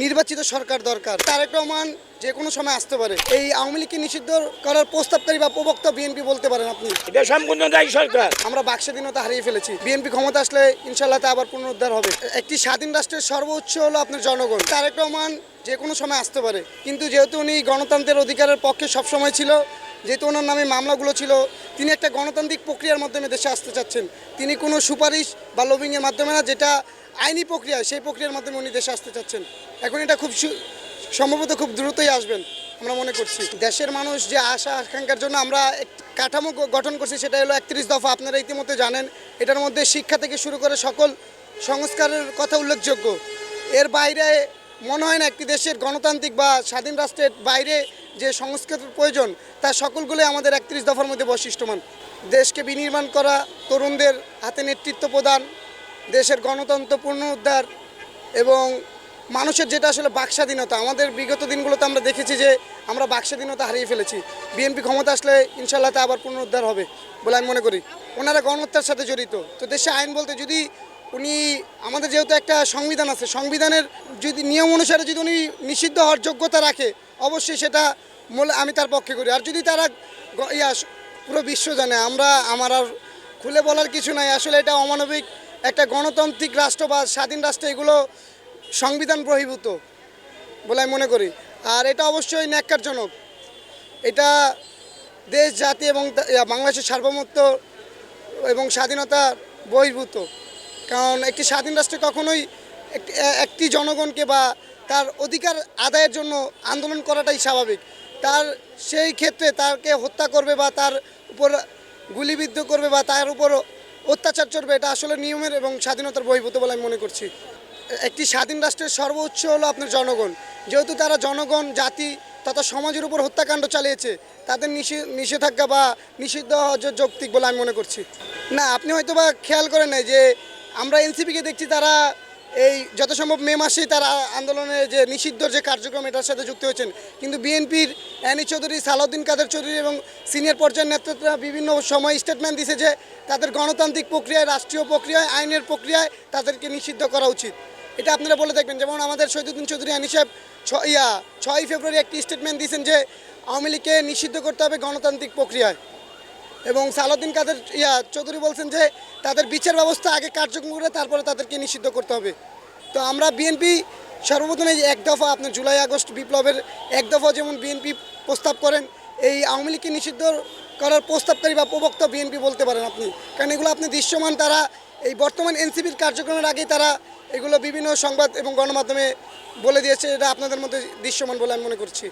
নির্বাচিত সরকার দরকার। তারেক রহমান যে কোনো সময় আসতে পারে। এই আওয়ামী লীগকে নিষিদ্ধ করার প্রস্তাবকারী বা প্রবক্তা বিএনপি বলতে পারেন আপনি। এটা সম্পূর্ণ দায়ী সরকার। আমরা বাকস্বাধীনতা হারিয়ে ফেলেছি। বিএনপি ক্ষমতা আসলে ইনশাল্লাহ তা আবার পুনরুদ্ধার হবে। একটি স্বাধীন রাষ্ট্রের সর্বোচ্চ হলো আপনার জনগণ। তারেক রহমান যে কোনো সময় আসতে পারে। কিন্তু যেহেতু উনি গণতন্ত্রের অধিকারের পক্ষে সবসময় ছিল যেহেতু ওনার নামে মামলাগুলো ছিল তিনি একটা গণতান্ত্রিক প্রক্রিয়ার মাধ্যমে দেশে আসতে চাচ্ছেন। তিনি কোনো সুপারিশ বা লবিংয়ের মাধ্যমে না যেটা আইনি প্রক্রিয়া, সেই প্রক্রিয়ার মাধ্যমে উনি দেশে আসতে চাচ্ছেন। এখন এটা খুব সম্ভবত খুব দ্রুতই আসবেন, আমরা মনে করছি। দেশের মানুষ যে আশা, আকাঙ্ক্ষার জন্য আমরা কাঠামো গঠন করছি, সেটা হলো একত্রিশ দফা। আপনারা ইতিমধ্যে জানেন, এটার মধ্যে শিক্ষা থেকে শুরু করে সকল সংস্কারের কথা উল্লেখযোগ্য। এর বাইরে মনে হয় না একটি দেশের গণতান্ত্রিক বা স্বাধীন রাষ্ট্রের বাইরে যে সংস্কারের প্রয়োজন, তা সকলগুলোই আমাদের একত্রিশ দফার মধ্যে বৈশিষ্ট্যমান। দেশকে বিনির্মাণ করা তরুণদের হাতে নেতৃত্ব প্রদান দেশের গণতন্ত্র পুনরুদ্ধার এবং মানুষের যেটা আসলে বাকস্বাধীনতা, আমাদের বিগত দিনগুলোতে আমরা দেখেছি যে আমরা বাকস্বাধীনতা হারিয়ে ফেলেছি। বিএনপি ক্ষমতা আসলে ইনশাল্লাহ তা আবার পুনরুদ্ধার হবে বলে আমি মনে করি। ওনারা গণহত্যার সাথে জড়িত। তো দেশে আইন বলতে যদি উনি, আমাদের যেহেতু একটা সংবিধান আছে, সংবিধানের যদি, নিয়ম অনুসারে যদি উনি নিষিদ্ধ হওয়ার যোগ্যতা রাখে, অবশ্যই সেটা মূল- আমি তার পক্ষে করি। আর যদি তারা ইয়া, পুরো বিশ্ব জানে, আমরা, আমার আর খুলে বলার কিছু নাই। আসলে এটা অমানবিক একটা গণতান্ত্রিক রাষ্ট্র বা স্বাধীন রাষ্ট্র, এগুলো সংবিধান বহির্ভূত বলে আমি মনে করি। আর এটা অবশ্যই ন্যাক্কারজনক। এটা দেশ, জাতি এবং বাংলাদেশের সার্বভৌমত্ব এবং স্বাধীনতা বহির্ভূত। কারণ একটি স্বাধীন রাষ্ট্রে কখনোই একটি- একটি জনগণকে বা তার অধিকার আদায়ের জন্য আন্দোলন করাটাই স্বাভাবিক। তার সেই ক্ষেত্রে তাকে হত্যা করবে বা তার উপর গুলিবিদ্ধ করবে বা তার উপর অত্যাচার চলবে, এটা আসলে নিয়মের এবং স্বাধীনতার বহির্ভূত বলে আমি মনে করছি। একটি স্বাধীন রাষ্ট্রের সর্বোচ্চ হলো আপনার জনগণ। যেহেতু তারা জনগণ, জাতি তথা সমাজের উপর হত্যাকাণ্ড চালিয়েছে, তাদের নিষে- নিষেধাজ্ঞা বা নিষিদ্ধ যৌক্তিক বলে আমি মনে করছি। না, আপনি হয়তো বা খেয়াল করেন নাই যে আমরা এনসিপিকে দেখছি, তারা এই যত সম্ভব মে মাসেই তারা আন্দোলনে যে নিষিদ্ধর যে কার্যক্রম, এটার সাথে যুক্ত হয়েছেন। কিন্তু বিএনপির অ্যানি চৌধুরী, সালাউদ্দিন কাদের চৌধুরী এবং সিনিয়র পর্যায়ের নেতৃত্বরা বিভিন্ন সময় স্টেটমেন্ট দিছে যে তাদের গণতান্ত্রিক প্রক্রিয়ায়, রাষ্ট্রীয় প্রক্রিয়ায়, আইনের প্রক্রিয়ায় তাদেরকে নিষিদ্ধ করা উচিত। এটা আপনারা বলে দেখবেন। যেমন আমাদের শহীদুদ্দিন চৌধুরী আনি সাহেব ছ- ইয়া, ছয়ই ফেব্রুয়ারি একটি স্টেটমেন্ট দিয়েছেন যে আওয়ামী লীগকে নিষিদ্ধ করতে হবে গণতান্ত্রিক প্রক্রিয়ায়। এবং সালাউদ্দিন কাদের ইয়া চৌধুরী বলছেন যে তাদের বিচার ব্যবস্থা আগে কার্যক্রম করে তারপরে তাদেরকে নিষিদ্ধ করতে হবে। তো আমরা বিএনপি সর্বপ্রথম এই এক দফা আপনার জুলাই, আগস্ট বিপ্লবের এক দফা যেমন বিএনপি প্রস্তাব করেন, এই আওয়ামী লীগকে নিষিদ্ধ করার প্রস্তাবকারী বা প্রবক্তা বিএনপি বলতে পারেন আপনি। কারণ এগুলো আপনি দৃশ্যমান তারা এই বর্তমান এনসিপির কার্যক্রমের আগেই তারা এগুলো বিভিন্ন সংবাদ এবং গণমাধ্যমে বলে দিয়েছে, এটা আপনাদের মধ্যে দৃশ্যমান বলে আমি মনে করছি।